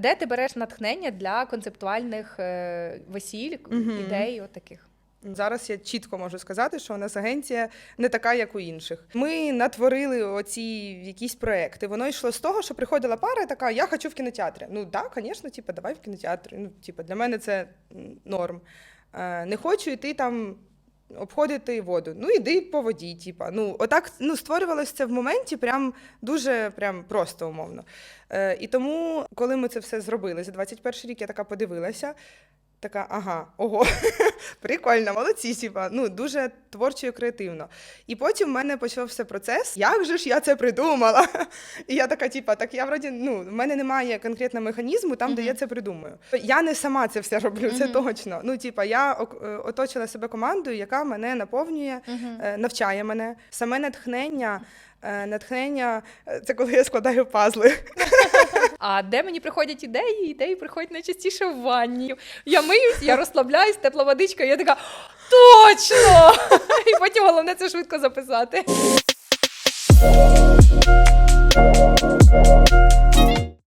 Де ти береш натхнення для концептуальних е, весіль, Мгм. ідей от таких? Зараз я чітко можу сказати, що у нас агенція не така, як у інших. Ми натворили оці якісь проекти. Воно йшло з того, що приходила пара і така: я хочу в кінотеатрі. Ну так, да, звісно, типу, давай в кінотеатрі. Ну, типу, для мене це норм. Е, не хочу йти там. Обходити воду, ну іди по воді, Тіпа. Ну, отак ну, створювалося це в моменті, прям дуже прям просто умовно. Е, і тому, коли ми це все зробили за 21 рік, я така подивилася, така, ага, ого, прикольно, молодці, типа, ну дуже творчо і креативно. І потім в мене почався процес, як же ж я це придумала? І я така, типа, так я вроді, ну, в мене немає конкретного механізму там, де я це придумаю. Я не сама це все роблю, це точно. Ну, типа, я е, оточила себе командою, яка мене наповнює, е, навчає мене. Саме натхнення. е, Натхнення це коли я складаю пазли. А де мені приходять ідеї? Ідеї приходять найчастіше в ванні. Я миюсь, я розслабляюсь, тепла водичка, і я така точно! І потім головне це швидко записати.